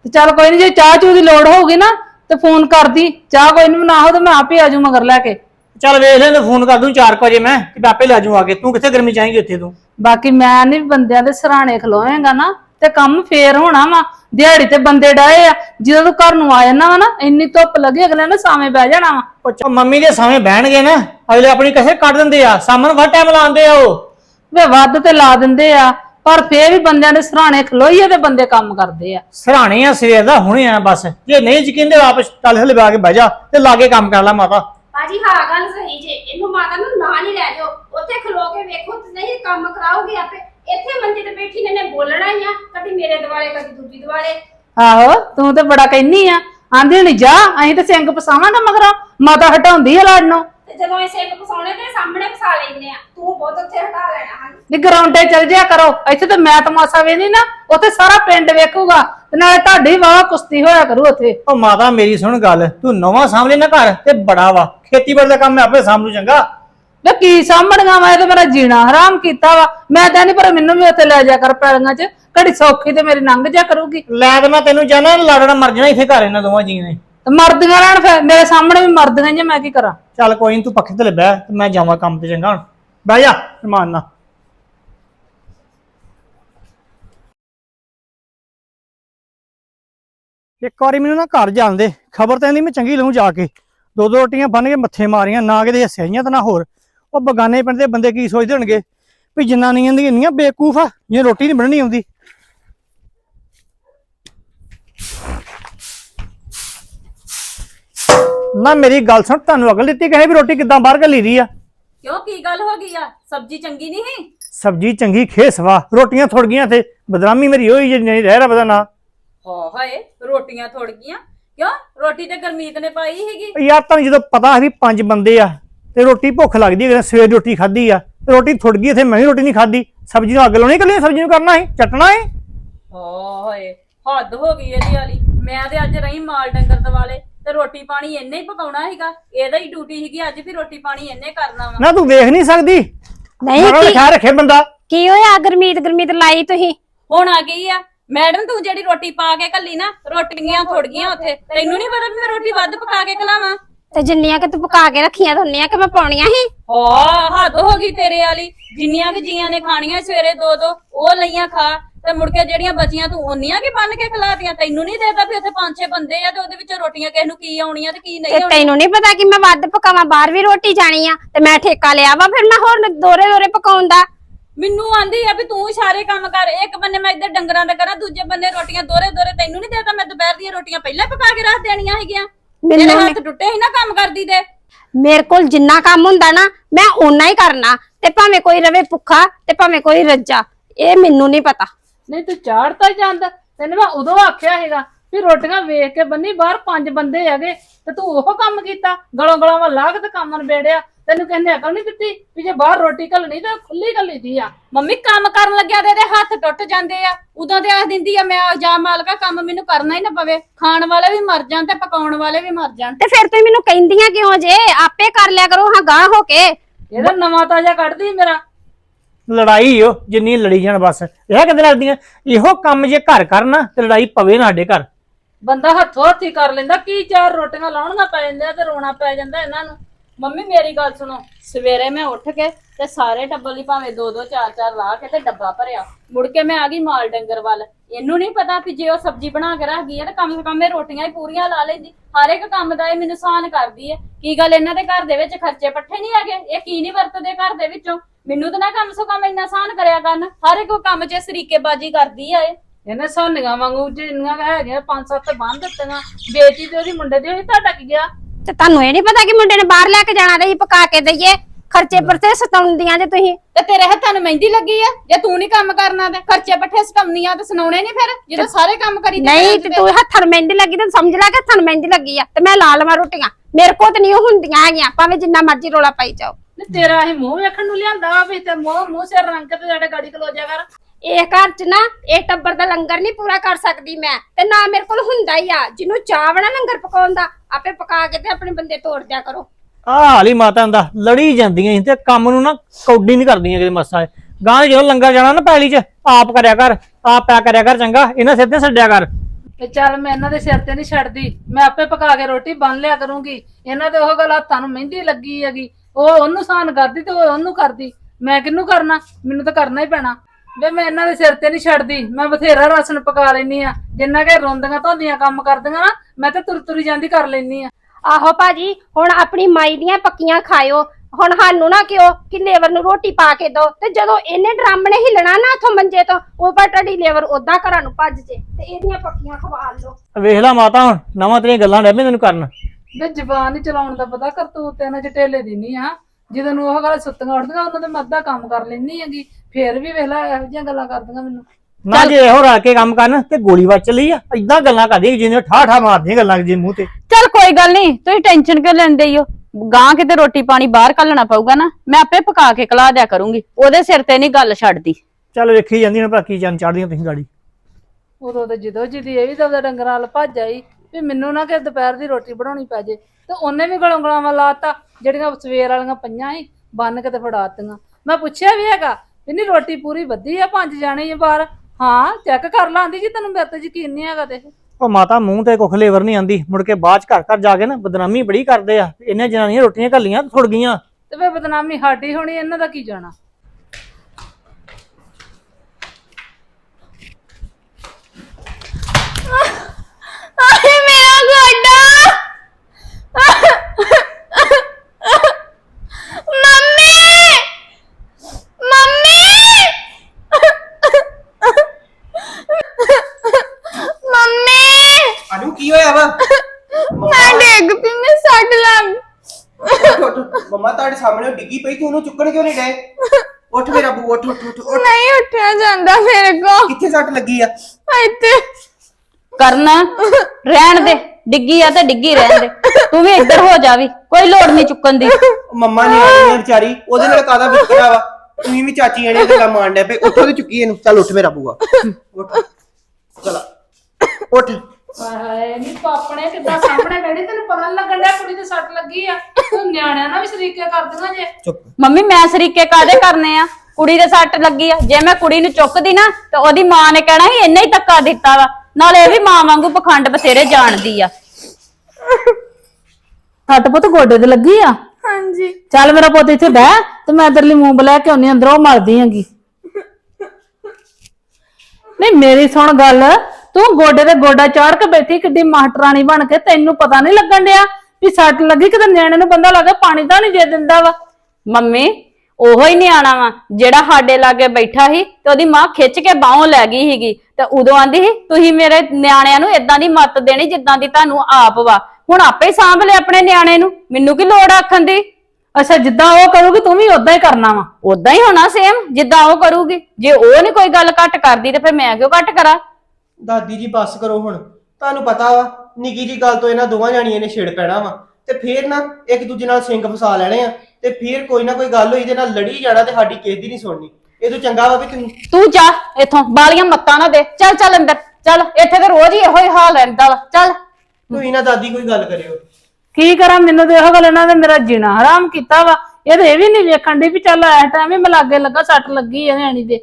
ਤੇ ਚੱਲ ਕੋਈ ਨਹੀਂ ਜੇ ਚਾਹ ਚੂ ਦੀ ਲੋੜ ਹੋਊਗੀ ਨਾ ਤੇ ਫੋਨ ਕਰਦੀ। ਚਾਹ ਕੋਈ ਨਹੀਂ ਬਣਾ ਹੋ ਤੇ ਮੈਂ ਆਪੇ ਆਜੂ ਮਗਰ ਲੈ ਕੇ। ਚੱਲ ਵੇਖ ਲੈ ਫੋਨ ਕਰ ਦੂੰ 4 ਵਜੇ ਮੈਂ ਤੇ ਆਪੇ ਲੈ ਜਾਊਂ ਆ ਕੇ। ਤੂੰ ਕਿੱਥੇ ਗਰਮੀ ਚਾਹੀਂਗੀ ਉੱਥੇ ਤੂੰ? ਬਾਕੀ ਮੈਂ ਨਹੀਂ ਬੰਦਿਆਂ ਦੇ ਸਰਾਣੇ ਖਲੋਏਗਾ ਨਾ। ਤੇ ਕੰਮ ਫੇਰ ਹੋਣਾ ਵਾ ਦਿਹਾੜੀ ਤੇ ਬੰਦੇ ਡਾਏ ਆ ਜਦੋਂ ਤੂੰ ਘਰ ਨੂੰ ਆ ਜਾਂਦਾ ਵਾ ਨਾ ਇੰਨੀ ਧੁੱਪ ਲੱਗੀ ਅਗਲੇ ਨੇ ਸਾਵੇਂ ਬਹਿ ਜਾਣਾ ਵਾ। ਉਹ ਚ- ਮੰਮੀ ਦੇ ਸਾਵੇਂ ਬਹਿਣਗੇ ਨਾ ਅਗਲੇ ਆਪਣੀ ਕਸੇ ਕੱਢ ਦਿੰਦੇ ਆ ਸਾਮਨ ਵਾ ਟਾਈਮ ਲਾਉਂਦੇ ਆ ਉਹ। ਵੇ ਵੱਧ ਤੇ ਲਾ ਦਿੰਦੇ ਆ ਪਰ ਫੇਰ ਵੀ ਬੰਦਿਆਂ ਦੇ ਸਰਾਣੇ ਖਲੋਈਏ ਤੇ ਬੰਦੇ ਕੰਮ ਕਰਦੇ ਆ। ਸਰਾਣੇ ਆ ਸਵੇਰ ਦਾ ਹੁਣੇ ਆ ਬਸ। ਜੇ ਨਹੀਂ ਯਕੀਨ ਤੇ ਆਪਸ ਟੱਲ ਹਲੇ ਬਾ ਕੇ ਬਹਿ ਜਾ ਤੇ ਲਾਗੇ ਕੰਮ ਕਰ ਲੈ ਮਾਤਾ। ਬਾਜੀ ਹਾਂ ਗੱਲ ਸਹੀ ਜੇ। ਇਹਨੂੰ ਮਾਤਾ ਨੂੰ ਨਾਲ ਹੀ ਲੈ ਜਾਓ। ਉੱਥੇ ਖਲੋ ਕੇ ਵੇਖੋ ਤੇ ਨਹੀਂ ਕੰਮ ਕਰਾਓਗੇ ਆਪੇ। ਇੱਥੇ ਮੰਜੇ ਤੇ ਬੈਠੀ ਨੇ ਨੇ ਬੋਲਣਾ ਹੀ ਆ ਕਦੀ ਮੇਰੇ ਦਿਵਾਲੇ ਕਦੀ ਦੂਜੀ ਦਿਵਾਲੇ। ਆਹੋ ਤੂੰ ਤੇ ਬੜਾ ਕਹਿਨੀ ਆ। ਆਂਦੀ ਨਹੀਂ ਜਾ ਅਸੀਂ ਤੇ ਸਿੰਘ ਪਸਾਵਾਂਗਾ ਮਗਰੋਂ। ਮਾਤਾ ਹਟਾਉਂਦੀ ਆ ਲੜਨੋਂ ਤੇ ਜਦੋਂ ਇਹ ਸੇਕ ਪਸਾਉਣੇ ਤੇ ਸਾਹਮਣੇ ਪਸਾ ਲੈਂਦੇ ਆ। ਤੂੰ ਬਹੁਤ ਉੱਥੇ ਹਟਾ ਲੈਣਾ ਹਨ ਨੀ ਗਰਾਉਂਡੇ ਚਲ ਜਿਆ ਕਰੋ। ਇੱਥੇ ਤੇ ਮੈਂ ਤਮਾਸ਼ਾ ਵੇਖਦੀ ਨਾ ਉੱਥੇ ਸਾਰਾ ਪਿੰਡ ਵੇਖੂਗਾ। ਤੇ ਨਾਲੇ ਤੁਹਾਡੀ ਵਾਹ ਕੁਸ਼ਤੀ ਹੋਇਆ ਕਰੂ ਉੱਥੇ। ਉਹ ਮਾਤਾ ਮੇਰੀ ਸੁਣ ਗੱਲ। ਤੂੰ ਨਵਾਂ ਸਾਂਭਲੇ ਨਾ ਘਰ ਤੇ ਬੜਾ ਵਾ ਖੇਤੀਬਾੜੀ ਦਾ ਕੰਮ ਮੈਂ ਆਪੇ ਸਾਂਭ ਲੂ ਚੰਗਾ। ਵੇ ਕੀ ਸਾਂਭਣਗਾ ਮੈਂ? ਤੇ ਮੇਰਾ ਜੀਣਾ ਹਰਾਮ ਕੀਤਾ ਵਾ। ਮੈਂ ਤਾਂ ਨਹੀਂ ਪਰ ਮੈਨੂੰ ਵੀ ਉੱਥੇ ਲੈ ਜਾ ਕਰ ਪੈਲੀਆਂ 'ਚ। ਘੜੀ ਸੌਖੀ ਤੇ ਮੇਰੀ ਲੰਘ ਜਾ ਕਰੂਗੀ। ਲੈ ਤੇ ਮੈਂ ਤੈਨੂੰ ਜਾਣਾ ਲੜਨਾ ਮਰ ਜਾਣਾ ਇੱਥੇ ਘਰ ਇਹਨਾਂ ਦੋਵਾਂ ਜੀਆਂ ਨੇ। ਤੇ ਮਰਦੀਆਂ ਰਹਿਣ ਫਿਰ ਮੇਰੇ ਸਾਹਮਣੇ ਵੀ ਮਰਦੀਆਂ ਜੇ ਮੈਂ ਕੀ ਕਰਾਂ? ਚੱਲ ਕੋਈ ਨੀ ਤੂੰ ਪੱਖੇ ਥੱਲੇ ਬਹਿ ਤੇ ਮੈਂ ਜਾਵਾਂ ਕੰਮ ਤੇ ਚੰਗਾ ਹੁਣ। ਬਹਿ ਜਾ ਰਮਾਨ ਨਾਲ। ਇੱਕ ਵਾਰੀ ਮੈਨੂੰ ਨਾ ਘਰ ਜਾਣ ਦੇ। ਖਬਰ ਤਾਂ ਇਹਦੀ ਮੈਂ ਚੰਗੀ ਲਊ ਜਾ ਕੇ। ਦੋ ਦੋ ਰੋਟੀਆਂ ਬੰਨ ਕੇ ਮੱਥੇ ਮਾਰੀਆਂ ਨਾ ਕਿਤੇ ਹੱਸਿਆਈਆਂ ਤਾਂ ਨਾ ਹੋਰ। ਉਹ ਬਗਾਨੇ ਪਿੰਡ ਦੇ ਬੰਦੇ ਕੀ ਸੋਚਦੇ ਹੋਣਗੇ ਵੀ ਜਨਾਨੀਆਂ ਦੀਆਂ ਇੰਨੀਆਂ ਬੇਕੂਫ ਆ ਜੇ ਰੋਟੀ ਨਹੀਂ ਬਣਨੀ ਆਉਂਦੀ। ਨਾ ਮੇਰੀ ਗੱਲ ਸੁਣ ਤੁਹਾਨੂੰ ਅਕਲ ਦਿੱਤੀ ਕਹੇ ਵੀ ਰੋਟੀ ਕਿੱਦਾਂ ਬਾਹਰ ਘੱਲੀ ਦੀ ਆ? ਕਿਉਂ ਕੀ ਗੱਲ ਹੋ ਗਈ ਆ? ਸਬਜ਼ੀ ਚੰਗੀ ਨਹੀਂ ਹੈ ਸਬਜੀ ਚੰਗੀ ਖੇਸਵਾ ਰੋਟੀਆਂ ਥੋੜ ਗਈਆਂ ਤੇ ਬਦਨਾਮੀ ਮੇਰੀ ਹੋਈ ਜੇ ਨਹੀਂ ਰਹਿ ਰਾ ਪਤਾ ਨਾ। ਹਾਂ ਹਾਏ ਰੋਟੀਆਂ ਥੋੜ ਗਈਆਂ। ਕਿਉਂ? ਰੋਟੀ ਤੇ ਗਰਮੀਤ ਨੇ ਪਾਈ ਹੈਗੀ ਯਾਰ ਤੁਹਾਨੂੰ ਜਦੋਂ ਪਤਾ ਹੈ ਵੀ ਪੰਜ ਬੰਦੇ ਆ ਤੇ ਰੋਟੀ ਭੁੱਖ ਲੱਗਦੀ ਹੈ ਸਵੇਰ ਦੀ ਰੋਟੀ ਖਾਧੀ ਆ ਤੇ ਰੋਟੀ ਥੁੜ ਗਈ ਇੱਥੇ ਮੈਂ ਵੀ ਰੋਟੀ ਨਹੀਂ ਖਾਧੀ। ਸਬਜੀ ਨੂੰ ਅੱਗ ਲਾਉਣੀ ਕੱਲੀ ਸਬਜੀ ਨੂੰ ਕਰਨਾ ਹੈ ਚਟਣਾ ਹੈ? ਹਾਏ ਹੱਦ ਹੋ ਗਈ ਇਹਦੀ ਵਾਲੀ। ਮੈਂ ਤੇ ਅੱਜ ਰਹੀ ਮਾਲ ਡੰਗਰ ਦਵਾਲੇ ਤੇ ਰੋਟੀ ਪਾਣੀ ਇੰਨੇ ਹੀ ਪਕਾਉਣਾ ਹੈਗਾ ਇਹਦਾ ਹੀ ਡਿਊਟੀ ਹੈਗੀ ਅੱਜ ਵੀ ਰੋਟੀ ਪਾਣੀ ਇੰਨੇ ਕਰਨਾ ਵਾ। ਨਾ ਤੂੰ ਵੇਖ ਨਹੀਂ ਸਕਦੀ। ਨਹੀਂ ਮਾੜਾ ਕੀ ਖਿਆਲ ਰੱਖੇ ਬੰਦਾ। ਕੀ ਹੋਇਆ? ਗਰਮੀਤ ਗਰਮੀਤ ਲਾਈ ਤੁਸੀਂ? ਹੁਣ ਆ ਗਈ ਆ। ਮੈਡਮ ਤੂੰ ਜਿਹੜੀ ਰੋਟੀ ਪਾ ਕੇ ਕੱਲੀ ਨਾ ਰੋਟੀਆਂ ਥੋੜ ਗਈਆਂ ਉੱਥੇ। ਤੈਨੂੰ ਨਹੀਂ ਪਤਾ ਵੀ ਮੈਂ ਰੋਟੀ ਵੱਧ ਪਕਾ ਕੇ ਖਲਾਵਾਂ? ਤੇ ਜਿੰਨੀਆਂ ਕਿ ਤੂੰ ਪਕਾ ਕੇ ਰੱਖੀਆਂ ਹੁੰਨੀਆਂ ਕਿ ਮੈਂ ਪਾਉਣੀਆਂ ਸੀ। ਹਾਂ ਹੱਦ ਹੋ ਗਈ ਤੇਰੇ ਵਾਲੀ। ਜਿੰਨੀਆਂ ਕਿ ਜੀਆਂ ਨੇ ਖਾਣੀਆਂ ਸਵੇਰੇ ਦੋ ਦੋ ਉਹ ਲਈਆਂ ਖਾ। ਤੇ ਮੁੜ ਕੇ ਜਿਹੜੀਆਂ ਬਚੀਆਂ ਤੂੰ ਉਹਨੀਆਂ ਕਿ ਬੰਨ ਕੇ ਖਿਲਾਤੀਆਂ। ਤੈਨੂੰ ਨਹੀਂ ਦੇਦਾ ਵੀ ਉੱਥੇ ਪੰਜ ਛੇ ਬੰਦੇ ਆ ਤੇ ਉਹਦੇ ਵਿੱਚੋਂ ਰੋਟੀਆਂ ਕਿਸ ਨੂੰ ਕੀ ਆਉਣੀਆਂ ਤੇ ਕੀ ਨਹੀਂ ਤੇ ਆਉਣੀਆਂ। ਤੈਨੂੰ ਨਹੀਂ ਪਤਾ ਕਿ ਮੈਂ ਵੱਧ ਪਕਾਵਾਂ ਬਾਹਰ ਵੀ ਰੋਟੀ ਜਾਣੀ ਆ ਤੇ ਮੈਂ ਠੇਕਾ ਲਿਆ ਵਾ ਫਿਰ ਮੈਂ ਹੋਰ ਦੋਰੇ ਦੋਰੇ ਪਕਾਉਣ ਦਾ। ਮੈਨੂੰ ਆਂਦੀ ਆ ਵੀ ਤੂੰ ਸਾਰੇ ਕੰਮ ਕਰ ਇੱਕ ਬੰਨੇ ਮੈਂ ਇੱਧਰ ਡੰਗਰਾਂ ਦਾ ਕਰਾਂ ਦੂਜੇ ਬੰਨੇ ਰੋਟੀਆਂ ਦੋਰੇ ਦੋਰੇ ਤੈਨੂੰ ਨਹੀਂ ਦੇਦਾ ਮੈਂ ਦੁਪਹਿਰ ਦੀਆਂ ਰੋਟੀਆਂ ਪਹਿਲਾਂ ਪਕਾ ਕੇ ਰੱਖ ਦੇਣੀਆਂ ਹੈਗੀਆਂ। ਮੇਰੇ ਮੈਨੂੰ ਹੱਥ ਟੁੱਟੇ ਸੀ ਨਾ ਕੰਮ ਕਰਦੀ ਦੇ ਮੇਰੇ ਕੋਲ ਜਿੰਨਾ ਕੰਮ ਹੁੰਦਾ ਨਾ ਮੈਂ ਓਨਾ ਹੀ ਕਰਨਾ। ਤੇ ਭਾਵੇਂ ਕੋਈ ਰਵੇ ਭੁੱਖਾ ਤੇ ਭਾਵੇਂ ਕੋਈ ਰੱਜਾ ਇਹ ਮੈਨੂੰ ਨਹੀਂ ਪਤਾ। ਨਹੀਂ ਤੂੰ ਚਾੜਤਾ ਜਾਂਦਾ। ਤੈਨੂੰ ਮੈਂ ਉਦੋਂ ਆਖਿਆ ਹੈਗਾ ਵੀ ਰੋਟੀਆਂ ਵੇਖ ਕੇ ਬੰਨੀ ਬਾਹਰ ਪੰਜ ਬੰਦੇ ਹੈਗੇ ਤੇ ਤੂੰ ਉਹ ਕੰਮ ਕੀਤਾ। ਗਲੋਂ ਗਲਾਂ ਵੱਲ ਲਾ ਕੇ ਤੇ ਕੰਮ ਨਿਬੇੜਿਆ ਤੈਨੂੰ ਕਹਿੰਦੇ ਅਕਲ ਨਹੀਂ ਦਿੱਤੀ ਵੀ ਜੇ ਬਾਹਰ ਰੋਟੀ ਘੱਲਣੀ ਤਾਂ ਖੁੱਲੀ ਘੱਲੀ ਦੀ ਆ। ਮੰਮੀ ਕੰਮ ਕਰਨ ਲੱਗਿਆ ਤੇ ਇਹਦੇ ਹੱਥ ਟੁੱਟ ਜਾਂਦੇ ਆ। ਉਦੋਂ ਤੇ ਆਖ ਦਿੰਦੀ ਆ ਮੈਂ ਜਾ ਮਾਲਕਾ ਕੰਮ ਮੈਨੂੰ ਕਰਨਾ ਹੀ ਨਾ ਪਵੇ। ਖਾਣ ਵਾਲੇ ਵੀ ਮਰ ਜਾਣ ਤੇ ਪਕਾਉਣ ਵਾਲੇ ਵੀ ਮਰ ਜਾਣ। ਤੇ ਫਿਰ ਤੁਸੀਂ ਮੈਨੂੰ ਕਹਿੰਦੀਆਂ ਕਿਉਂ ਜੇ? ਆਪੇ ਕਰ ਲਿਆ ਕਰੋ ਹਾਂ ਗਾਂ ਹੋ ਕੇ। ਇਹਦਾ ਨਵਾਂ ਤਾਜ਼ਾ ਕੱਢਦੀ ਮੇਰਾ। ਲੜਾਈ ਓ ਜਿੰਨੀ ਲੜੀ ਜਾਣ ਬਸ। ਇਹ ਕਿੱਦਾਂ ਲੱਗਦੀਆਂ? ਇਹੋ ਕੰਮ ਜੇ ਘਰ ਕਰਨਾ ਤੇ ਲੜਾਈ ਪਵੇ ਨਾ ਸਾਡੇ ਘਰ। ਬੰਦਾ ਹੱਥੋਂ ਹੱਥੀ ਕਰ ਲੈਂਦਾ ਕੀ ਚਾਰ ਰੋਟੀਆਂ ਲਾਉਣੀਆਂ ਪੈ ਜਾਂਦੀਆਂ ਤੇ ਰੋਣਾ ਪੈ ਜਾਂਦਾ ਇਹਨਾਂ ਨੂੰ। ਮੰਮੀ, ਮੇਰੀ ਗੱਲ ਸੁਣੋ। ਸਵੇਰੇ ਮੈਂ ਉੱਠ ਕੇ ਤੇ ਸਾਰੇ ਟੱਬਰ ਲਈ ਭਾਵੇਂ ਦੋ ਦੋ, ਚਾਰ ਚਾਰ ਲਾ ਕੇ ਤੇ ਡੱਬਾ ਭਰਿਆ। ਮੁੜ ਕੇ ਮੈਂ ਆ ਗਈ ਮਾਲ ਡੰਗਰ ਵੱਲ। ਇਹਨੂੰ ਨਹੀਂ ਪਤਾ ਵੀ ਜੇ ਉਹ ਸਬਜ਼ੀ ਬਣਾ ਕੇ ਰੱਖ ਗਈ ਹੈ ਤਾਂ ਕਮ ਸੇ ਕਮ ਇਹ ਰੋਟੀਆਂ ਹੀ ਪੂਰੀਆਂ ਲਾ ਲੈਂਦੀ। ਹਰ ਇੱਕ ਕੰਮ ਦਾ ਇਹ ਮੈਨੂੰ ਸਾਨ ਕਰਦੀ ਹੈ। ਕੀ ਗੱਲ ਇਹਨਾਂ ਦੇ ਘਰ ਦੇ ਵਿੱਚ ਖਰਚੇ ਪੱਠੇ ਨਹੀਂ ਹੈਗੇ? ਇਹ ਕੀ ਨਹੀਂ ਵਰਤਦੇ ਘਰ ਦੇ ਵਿੱਚੋਂ? ਮੈਨੂੰ ਤਾਂ ਨਾ ਕਮ ਸੋ ਕਮ ਇੰਨਾ ਸਾਨ ਕਰਿਆ ਕਰਨ। ਹਰ ਇੱਕ ਕੰਮ 'ਚ ਸਰੀਕੇਬਾਜ਼ੀ ਕਰਦੀ ਆ ਇਹ। ਇਹਨੇ ਸੋਨੀਆਂ ਵਾਂਗੂ ਜਿੰਨੀਆਂ ਹੈਗੀਆਂ, ਪੰਜ ਸੱਤ ਬੰਨ ਦਿੱਤੀਆਂ। ਬੇਟੀ ਤੇ ਉਹਦੀ ਮੁੰਡੇ ਦੀ ਹੋਈ, ਤੁਹਾਡਾ ਕੀ ਗਿਆ? ਤੇ ਤੁਹਾਨੂੰ ਇਹ ਨਹੀਂ ਪਤਾ ਕਿ ਮੁੰਡੇ ਨੇ ਬਾਹਰ ਲੈ ਕੇ ਜਾਣਾ ਤੇ ਅਸੀਂ ਪਕਾ ਕੇ ਦਈਏ ਖਰਚੇ ਪਰਤੇ ਸਤਾਉਂਦੀਆਂ ਜੇ ਤੁਸੀਂ। ਤੇ ਤੇਰੇ ਹੱਥਾਂ ਨੂੰ ਮਹਿੰਦੀ ਲੱਗੀ ਆ ਜੇ ਤੂੰ ਨਹੀਂ ਕੰਮ ਕਰਨਾ ਤੇ ਖਰਚੇ ਪੱਠੇ ਸਟਮਨੀਆਂ ਤੇ ਸੁਣਾਉਣੇ ਨਹੀਂ ਫਿਰ ਜਦੋਂ ਸਾਰੇ ਕੰਮ ਕਰੀ ਤੇ ਨਹੀਂ ਤੇ ਤੂੰ ਹੱਥਾਂ ਨੂੰ ਮਹਿੰਦੀ ਲੱਗੀ ਤੇ ਸਮਝ ਲੈ ਕਿ ਹੱਥਾਂ ਨੂੰ ਮਹਿੰਦੀ ਲੱਗੀ ਆ ਤੇ ਮੈਂ ਲਾ ਲਵਾਂ ਰੋਟੀਆਂ। ਮੇਰੇ ਕੋਲ ਤੇ ਨਹੀਂ ਉਹ ਹੁੰਦੀਆਂ ਹੈਗੀਆਂ ਭਾਵੇਂ ਜਿੰਨਾ ਮਰਜ਼ੀ ਰੋਲਾ ਪਾਈ ਜਾਓ। ਤੇਰਾ ਇਹ ਮੂੰਹ ਵੇਖਣ ਨੂੰ ਲਿਆਂਦਾ ਵਾ ਵੀ ਤੇ ਮੂੰਹ ਮੂੰਹ ਸਿਰ ਰੰਗ ਤੇ ਸਾਡੇ ਗਾੜੀ ਖਲੋ ਜਾ ਕਰ। ਇਹ ਘਰ 'ਚ ਨਾ ਇਹ ਟੱਬਰ ਦਾ ਲੰਗਰ ਨਹੀਂ ਪੂਰਾ ਕਰ ਸਕਦੀ ਮੈਂ। ਤੇ ਨਾ ਮੇਰੇ ਕੋਲ ਹੁੰਦਾ ਹੀ ਆ ਜਿਹਨੂੰ ਚਾਹ ਲੰਗਰ ਪਕਾਉਣ ਦਾ ਆਪੇ ਪਕਾ ਕੇ ਤੇ ਆਪਣੇ ਬੰਦੇ ਤੋੜ ਦਿਆ ਕਰੋ। ਆਹ ਹਾਲੀ ਮਾਤਾ ਦਾ ਲੜੀ ਜਾਂਦੀਆਂ ਸੀ ਤੇ ਕੰਮ ਨੂੰ ਨਾ ਕੌਡੀ ਨਹੀਂ ਕਰਦੀਆਂ ਕਿਤੇ ਮਸਾ ਗਾਂ ਜਦੋਂ ਲੰਗਰ ਜਾਣਾ ਨਾ ਪੈਲੀ 'ਚ ਆਪ ਕਰਿਆ ਕਰ ਆਪ ਪਿਆ ਕਰਿਆ ਕਰ ਚੰਗਾ ਇਹਨਾਂ ਸਿਰ ਤੇ ਛੱਡਿਆ ਕਰ। ਤੇ ਚੱਲ ਮੈਂ ਇਹਨਾਂ ਦੇ ਸਿਰ ਤੇ ਨਹੀਂ ਛੱਡਦੀ ਮੈਂ ਆਪੇ ਪਕਾ ਕੇ ਰੋਟੀ ਬੰਨ ਲਿਆ ਕਰੂੰਗੀ। ਇਹਨਾਂ ਦੇ ਉਹ ਗੱਲ ਹੱਥਾਂ ਨੂੰ ਮਹਿੰਦੀ ਲੱਗੀ ਹੈਗੀ ਉਹ ਉਹਨੂੰ ਸਾਨ ਕਰਦੀ ਤੇ ਉਹ ਉਹਨੂੰ ਕਰਦੀ। ਮੈਂ ਕਿਹਨੂੰ ਕਰਨਾ? ਮੈਨੂੰ ਤਾਂ ਕਰਨਾ ਹੀ ਪੈਣਾ। ਵੇ ਮੈਂ ਇਹਨਾਂ ਦੇ ਸਿਰ ਤੇ ਨਹੀਂ ਛੱਡਦੀ ਮੈਂ ਬਥੇਰਾ ਰਾਸ਼ਨ ਪਕਾ ਲੈਨੀ ਆ ਜਿੰਨਾ ਕਿ ਰੋਂਦੀਆਂ ਧੋਂਦੀਆਂ ਕੰਮ ਕਰਦੀਆਂ ਨਾ ਮੈਂ ਤਾਂ ਤੁਰ ਤੁਰੀ ਜਾਂਦੀ ਕਰ ਲੈਨੀ ਆ ਆਹੋ ਭਾਜੀ ਹੁਣ ਆਪਣੀ ਮਾਈ ਦੀਆਂ ਪੱਕੀਆਂ ਖਾਇਓ। ਹੁਣ ਸਾਨੂੰ ਨਾ ਕਿਉ ਕਿ ਲੇਬਰ ਨੂੰ ਰੋਟੀ ਪਾ ਕੇ ਦੋ ਤੇ ਜਦੋਂ ਇਹਨੇ ਡਰਮ ਨੇ ਹਿਲਣਾ ਨਾ ਉਥੋਂ ਮੰਜੇ ਤੋਂ ਉਹ ਪਰ ਤੁਹਾਡੀ ਲੇਬਰ ਉਦਾਂ ਘਰਾਂ ਨੂੰ ਭੱਜ ਜੇ ਤੇ ਇਹਦੀਆਂ ਪੱਕੀਆਂ ਖਵਾ ਲਓ। ਵੇਖ ਲੈ ਮਾਤਾ ਹੁਣ ਨਵਾਂ ਤੇਰੀਆਂ ਗੱਲਾਂ ਡੈ ਮੈਨੂੰ ਕਰਨ। ਵੇ ਜ਼ਬਾਨ ਹੀ ਚਲਾਉਣ ਦਾ ਪਤਾ ਕਰਤੂਤ ਇਹਨਾਂ ਚ ਢੇਲੇ ਦੀ ਨਹੀਂ ਆ। ਜਦੋਂ ਨੂੰ ਉਹ ਗੱਲ ਸੁੱਤੀਆਂ ਉੱਠਦੀਆਂ ਉਹਨਾਂ ਤੇ ਮੈਂ ਅੱਧਾ ਕੰਮ ਕਰ ਲੈਨੀ ਹੈਗੀ। ਫੇਰ ਵੀ ਵੇਖ ਲੈ ਇਹੋ ਜਿਹੀਆਂ ਗੱਲਾਂ ਕਰਦੀਆਂ ਮੈਨੂੰ। ਨਾ ਜੇ ਇਹੋ ਰਲ ਕੇ ਕੰਮ ਕਰਨ ਤੇ ਗੋਲੀ ਵੱਜ ਚੱਲੀ ਆ ਇਦਾਂ ਗੱਲਾਂ ਕਰਦੀਆਂ ਜਿਵੇਂ ਠਾ ਠਾ ਮਾਰਦੀਆਂ ਗੱਲਾਂ ਜੇ ਮੂੰਹ ਤੇ। ਚੱਲ ਕੋਈ ਗੱਲ ਨਹੀਂ ਤੁਸੀਂ ਟੈਨਸ਼ਨ ਕਿਉਂ ਲੈਂਦੇ ਹੋ ਗਾਂ ਕਿਤੇ ਰੋਟੀ ਪਾਣੀ ਬਾਹਰ ਕੱਲਣਾ ਪਊਗਾ ਨਾ ਮੈਂ ਆਪੇ ਪਕਾ ਕੇ ਖਲਾ ਦਿਆ ਕਰੂੰਗੀ ਉਹਦੇ ਸਿਰ ਤੇ ਨਹੀਂ ਗੱਲ ਛੱਡਦੀ। ਚੱਲ ਵੇਖੀ ਜਾਂਦੀ ਨੇ ਬਾਕੀ ਚੰਨ ਚੜਦੀਆਂ ਤੁਸੀਂ ਗਾੜੀ। ਉਦੋਂ ਤੇ ਜਦੋਂ ਜਿੱਦੀ ਇਹ ਵੀ ਤਾਂ ਉਹਦੇ ਡੰਗਰਾਂ ਨਾਲ ਭੱਜ ਆਈ ਵੀ ਮੈਨੂੰ ਨਾ ਕਿ ਦੁਪਹਿਰ ਦੀ ਰੋਟੀ ਬਣਾਉਣੀ ਪੈ ਜੇ। ਤੇ ਉਹਨੇ ਵੀ ਗਲੋਂ ਗਲਾਵਾਂ ਲਾਤਾ ਜਿਹੜੀਆਂ ਸਵੇਰ ਵਾਲੀਆਂ ਪਈਆਂ ਸੀ ਬੰਨ ਕੇ ਤੇ ਫੜਾਤੀਆਂ ਮੈਂ ਪੁੱਛਿਆ ਵੀ ਹੈਗਾ ਨਹੀਂ ਰੋਟੀ ਪੂਰੀ ਵੱਧੀ ਆ ਪੰਜ ਜਾਣੇ ਹੀ ਆ ਬਾਹਰ। ਹਾਂ ਚੈੱਕ ਕਰ ਲਾਂਦੀ ਜੀ ਤੈਨੂੰ ਮੇਰੇ ਤੇ ਯਕੀਨ ਨਹੀਂ ਹੈਗਾ ਤੇ। ਉਹ ਮਾਤਾ ਮੂੰਹ ਤੇ ਕੁੱਖ ਲੇਵਰ ਨਹੀਂ ਆਂਦੀ। ਮੁੜ ਕੇ ਬਾਅਦ ਚ ਘਰ ਘਰ ਜਾ ਕੇ ਨਾ ਬਦਨਾਮੀ ਬੜੀ ਕਰਦੇ ਆ। ਇਹਨੇ ਜਨਾਨੀਆਂ ਰੋਟੀਆਂ ਘੱਲੀਆਂ ਥੁੜ ਗਈਆਂ। ਤੇ ਵੇ ਬਦਨਾਮੀ ਸਾਡੀ ਹੋਣੀ ਇਹਨਾਂ ਦਾ ਕੀ ਜਾਣਾ ਆਏ ਮੇਰਾ ਗੋਡਾ ਮੰਮੀ ਮੰਮੀ ਮੰਮੀ ਅਨੂ ਕੀ ਹੋਇਆ ਵਾ ਮੈਂ ਡਿੱਗ ਪਈ ਮੈਂ ਸੱਟ ਲੱਗ ਉੱਠ, ਉੱਠ। ਮੰਮਾ ਤੁਹਾਡੇ ਸਾਹਮਣੇ ਉਹ ਡਿੱਗੀ ਪਈ ਤੂੰ ਉਹਨੂੰ ਚੁੱਕਣ ਕਿਉਂ ਨਹੀਂ ਡਏ? ਉੱਠ ਮੇਰਾ ਬੂ ਉੱਠ ਉੱਠ ਉੱਠ ਉੱਠ। ਨਹੀਂ ਉੱਠਿਆ ਜਾਂਦਾ ਮੇਰੇ ਕੋ ਕਿੱਥੇ ਸੱਟ ਲੱਗੀ ਆ? ਇੱਥੇ। ਕਰਨਾ ਰਹਿਣ ਦੇ। ਡਿੱਗੀ ਆ ਤੇ ਡਿੱਗੀ ਰਹਿਣ ਦੇ। ਤੂੰ ਵੀ ਇੱਧਰ ਹੋ ਜਾਵੀ ਕੋਈ ਲੋੜ ਨਹੀਂ ਚੁੱਕਣ ਦੀ। ਉਹ ਮੰਮਾ ਨੇ ਆਣੀ ਆ ਵਿਚਾਰੀ ਉਹਦੇ ਨਾਲ ਕਾਦਾ ਵਿਤਕਰਾ ਵਾ? ਤੁਸੀਂ ਵੀ ਚਾਚੀ ਆਣੇ ਗੱਲਾਂ ਮਾਰਨ ਡੈ ਪਏ। ਉੱਠੋ ਤੇ ਚੁੱਕੀ ਇਹਨੂੰ। ਚੱਲ ਉੱਠ ਮੇਰਾ ਬੂਆ। ਉੱਠ। ਚਲ। ਉੱਠ। ਹਾਏ ਨਹੀਂ ਪਾਪਣੇ ਕਿੱਦਾਂ ਸਾਹਮਣੇ ਬੈਠੀ ਤੈਨੂੰ ਪਤਾ ਨੀ ਲੱਗਣ ਡਿਆ ਕੁੜੀ ਤੇ ਸੱਟ ਲੱਗੀ ਆ। ਤੂੰ ਨਿਆਣਿਆਂ ਨਾਲ ਵੀ ਸ਼ਰੀਕੇ ਕਰਦੀਆਂ ਜੇ। ਚੁੱਪ। ਮੰਮੀ ਮੈਂ ਸਰੀਕੇ ਕਾਦੇ ਕਰਨੇ ਆ? ਕੁੜੀ ਦੇ ਸੱਟ ਲੱਗੀ ਆ। ਜੇ ਮੈਂ ਕੁੜੀ ਨੂੰ ਚੁੱਕਦੀ ਨਾ ਤੇ ਉਹਦੀ ਮਾਂ ਨੇ ਕਹਿਣਾ ਸੀ ਇੰਨੇ ਹੀ ਧੱਕਾ ਦਿੱਤਾ ਵਾ। ਨਾਲੇ ਇਹ ਵੀ ਮਾਂ ਵਾਂਗੂ ਪਖੰਡ ਬਥੇਰੇ ਜਾਣਦੀ ਆ। ਸੱਟ ਪੁੱਤ ਗੋਡੇ ਤੇ ਲੱਗੀ ਆ? ਹਾਂਜੀ। ਚੱਲ ਮੇਰਾ ਪੁੱਤ ਇੱਥੇ ਬਹਿ ਤੇ ਮੈਂ ਤੇਰੇ ਲਈ ਮੂੰਹ ਲੈ ਕੇ ਆਉਣੀ ਅੰਦਰੋਂ ਮਲਦੀ ਆਂਗੀ ਨਹੀਂ ਮੇਰੀ ਸੁਣ ਗੱਲ। ਤੂੰ ਗੋਡੇ ਤੇ ਗੋਡਾ ਚਾੜ ਕੇ ਬੈਠੀ ਕਿੱਡੀ ਮਾਸਟਰਾਣੀ ਬਣ ਕੇ ਤੈਨੂੰ ਪਤਾ ਨਹੀਂ ਲੱਗਣ ਡਿਆ ਵੀ ਸੱਟ ਲੱਗੀ ਕਿਤੇ ਨਿਆਣੇ ਨੂੰ ਬੰਦਾ ਲੱਗੇ ਪਾਣੀ ਤਾਂ ਨਹੀਂ ਦੇ ਦਿੰਦਾ ਵਾ। ਮੰਮੀ ਉਹੋ ਹੀ ਨਿਆਣਾ ਵਾ ਜਿਹੜਾ ਸਾਡੇ ਲਾਗੇ ਬੈਠਾ ਸੀ ਤੇ ਉਹਦੀ ਮਾਂ ਖਿੱਚ ਕੇ ਬਾਹੋਂ ਲੈ ਗਈ ਸੀਗੀ। ਤੇ ਉਦੋਂ ਆਂਦੀ ਸੀ ਤੁਸੀਂ ਮੇਰੇ ਨਿਆਣਿਆਂ ਨੂੰ ਇਦਾਂ ਦੀ ਮੱਤ ਦੇਣੀ ਜਿੱਦਾਂ ਦੀ ਤੁਹਾਨੂੰ ਆਪ ਵਾ। ਹੁਣ ਆਪੇ ਸਾਂਭ ਲੈ ਆਪਣੇ ਨਿਆਣੇ ਨੂੰ। ਮੈਨੂੰ ਕੀ ਲੋੜ ਆਖਣ ਦੀ? ਅੱਛਾ ਜਿੱਦਾਂ ਉਹ ਕਰੂਗੀ ਤੂੰ ਵੀ ਉਦਾਂ ਹੀ ਕਰਨਾ ਵਾ। ਉਦਾਂ ਹੀ ਹੋਣਾ ਸੇਮ ਜਿੱਦਾਂ ਉਹ ਕਰੂਗੀ। ਜੇ ਉਹ ਨਹੀਂ ਕੋਈ ਗੱਲ ਘੱਟ ਕਰਦੀ ਤੇ ਫਿਰ ਮੈਂ ਕਿਉਂ ਘੱਟ ਕਰਾਂ? ਦਾਦੀ ਜੀ ਬੱਸ ਕਰੋ ਹੁਣ। ਤੁਹਾਨੂੰ ਪਤਾ ਵਾ ਨਿੱਕੀ ਜੀ ਗੱਲ ਤੋਂ ਇਹਨਾਂ ਦੋਵਾਂ ਜਾਣੀਆਂ ਨੇ ਛੇੜ ਪੈਣਾ ਵਾ। ਤੇ ਫੇਰ ਨਾ ਇੱਕ ਦੂਜੇ ਨਾਲ ਸਿੰਘ ਫਸਾ ਲੈਣੇ ਆ। ਤੇ ਫੇਰ ਕੋਈ ਨਾ ਕੋਈ ਗੱਲ ਹੋਈ ਦੇ ਨਾਲ ਲੜੀ ਜਾਣਾ ਤੇ ਸਾਡੀ ਕਿਸੇ ਦੀ ਨਹੀਂ ਸੁਣਨੀ। ਇਹ ਤੋਂ ਚੰਗਾ ਵਾ ਵੀ ਤੁਸੀਂ ਤੂੰ ਜਾ ਇੱਥੋਂ ਬਾਲੀਆਂ ਮੱਤਾਂ ਨਾ ਦੇ। ਚੱਲ ਚੱਲ ਅੰਦਰ ਚੱਲ। ਇੱਥੇ ਤੇ ਰੋਜ਼ ਹੀ ਇਹੋ ਹੀ ਹਾਲ ਰਹਿੰਦਾ ਵਾ। ਚੱਲ। ਤੁਸੀਂ ਨਾ ਦਾਦੀ ਕੋਈ ਗੱਲ ਕਰਿਓ। ਕੀ ਕਰਾਂ ਮੈਨੂੰ ਤੇ ਇਹੋ ਗੱਲ ਇਹਨਾਂ ਨੇ ਮੇਰਾ ਜੀਣਾ ਹਰਾਮ ਕੀਤਾ ਵਾ। ਇਹ ਤੇ ਇਹ ਵੀ ਨਹੀਂ ਵੇਖਣ ਦੀ ਵੀ ਚੱਲ ਐ ਟਾਈਮ ਹੀ ਮਲਾਗੇ ਲੱਗਾ ਸੱਟ ਲੱਗੀ ਆ ਨਿਆਣੀ ਦੇ।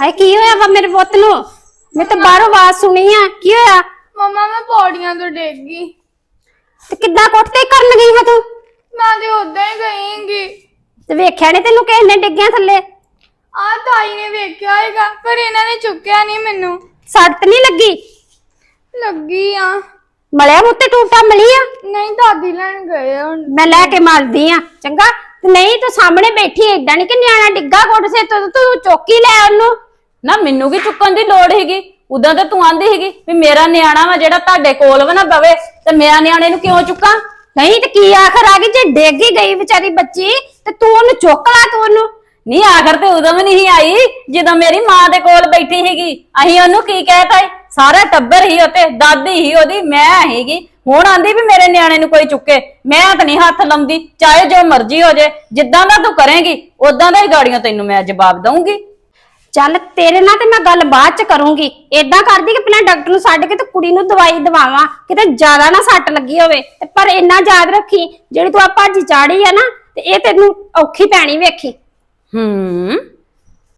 ਹਾਏ ਕੀ ਹੋਇਆ ਵਾ ਮੇਰੇ ਪੁੱਤ ਨੂੰ? ਮੈਂ ਤਾਂ ਬਾਹਰੋਂ ਆਵਾਜ਼ ਸੁਣੀ ਆ। ਕੀ ਹੋਇਆ? ਮਮਾ ਮੈਂ ਪੌੜੀਆਂ ਤੋਂ ਡਿੱਗ ਗਈ। ਤੇ ਕਿੱਦਾਂ ਕੁੱਟਤੇ ਕਰਨ ਗਈ ਹਾਂ ਤੂੰ? ਮੈਂ ਤੇ ਉਦਾਂ ਹੀ ਗਈਂਗੀ। ਤੇ ਵੇਖਿਆ ਨਹੀਂ ਤੈਨੂੰ ਕਿਸੇ ਨੇ ਡਿੱਗਿਆ ਥੱਲੇ? ਆ ਤਾਈ ਨੇ ਵੇਖਿਆ ਹੈਗਾ ਪਰ ਇਹਨਾਂ ਨੇ ਚੁੱਕਿਆ ਨਹੀਂ ਮੈਨੂੰ। ਸੱਟ ਨਹੀਂ ਲੱਗੀ? ਲੱਗੀ ਆ। ਮਲਿਆ ਮੁੱਤੇ ਟੂਟਾ ਮਲੀ ਆ? ਨਹੀਂ ਦਾਦੀ ਲੈਣ ਗਏ ਆ ਹੁਣ। ਮੈਂ ਲੈ ਕੇ ਮਲਦੀ ਆ ਚੰਗਾ? ਤੇ ਨਹੀਂ ਤੂੰ ਸਾਹਮਣੇ ਬੈਠੀ ਏਦਾਂ ਨਹੀਂ ਕਿ ਨਿਆਣਾ ਡਿੱਗਾ ਗੁੱਟ ਸੇ ਤੂੰ ਤੂੰ ਚੌਕੀ ਲੈ ਉਹਨੂੰ। ਨਾ ਮੈਨੂੰ ਕੀ ਚੁੱਕਣ ਦੀ ਲੋੜ ਹੈਗੀ ਉਦਾਂ ਤਾਂ ਤੂੰ ਆਂਦੀ ਹੈਗੀ ਵੀ ਮੇਰਾ ਨਿਆਣਾ ਵਾ ਜਿਹੜਾ ਤੁਹਾਡੇ ਕੋਲ ਵਾ ਨਾ ਬਵੇ, ਤੇ ਮੈਂ ਨਿਆਣੇ ਨੂੰ ਕਿਉਂ ਚੁੱਕਾਂ? ਨਹੀਂ ਤੇ ਕੀ ਆਖਰ ਆ ਗਈ? ਜੇ ਡਿੱਗ ਹੀ ਗਈ ਵਿਚਾਰੀ ਬੱਚੀ, ਤੇ ਤੂੰ ਉਹਨੂੰ ਚੁੱਕ ਲਾ ਤੂੰ ਉਹਨੂੰ। ਨਹੀਂ, ਆਖਰ ਤੇ ਉਦੋਂ ਵੀ ਨਹੀਂ ਆਈ, ਜਦੋਂ ਮੇਰੀ ਮਾਂ ਦੇ ਕੋਲ ਬੈਠੀ ਹੈਗੀ ਅਸੀਂ ਉਹਨੂੰ ਕੀ ਕਹਿਤਾ ਈ? ਸਾਰਾ ਟੱਬਰ ਹੀ ਉਤੇ ਦਾਦੀ ਹੀ ਉਹਦੀ, ਮੈਂ ਹੈਗੀ ਹੁਣ ਆਂਦੀ ਵੀ ਮੇਰੇ ਨਿਆਣੇ ਨੂੰ ਕੋਈ ਚੁੱਕੇ। ਮੈਂ ਤਾਂ ਨਹੀਂ ਹੱਥ ਲਾਉਂਦੀ, ਚਾਹੇ ਜੋ ਮਰਜ਼ੀ ਹੋ ਜੇ। ਜਿੱਦਾਂ ਦਾ ਤੂੰ ਕਰੇਂਗੀ ਉਦਾਂ ਦਾ ਹੀ ਗਾੜੀਆਂ ਤੈਨੂੰ ਮੈਂ ਜਵਾਬ ਦਊਂਗੀ। ਚੱਲ ਤੇਰੇ ਨਾਲ ਤੇ ਮੈਂ ਗੱਲ ਬਾਅਦ ਚ ਕਰੂੰਗੀ। ਏਦਾਂ ਕਰਦੀ ਕਿ ਪਹਿਲਾਂ ਡਾਕਟਰ ਨੂੰ ਛੱਡ ਕੇ ਤੇ ਕੁੜੀ ਨੂੰ ਦਵਾਈ ਦਵਾਵਾਂ, ਕਿਤੇ ਜ਼ਿਆਦਾ ਨਾ ਸੱਟ ਲੱਗੀ ਹੋਵੇ। ਤੇ ਪਰ ਇੰਨਾ ਯਾਦ ਰੱਖੀ, ਜਿਹੜੀ ਤੂੰ ਆ ਭਾਜੀ ਚਾੜੀ ਆ ਨਾ, ਤੇ ਇਹ ਤੈਨੂੰ ਔਖੀ ਪੈਣੀ ਵੇਖੀ। ਹੂੰ।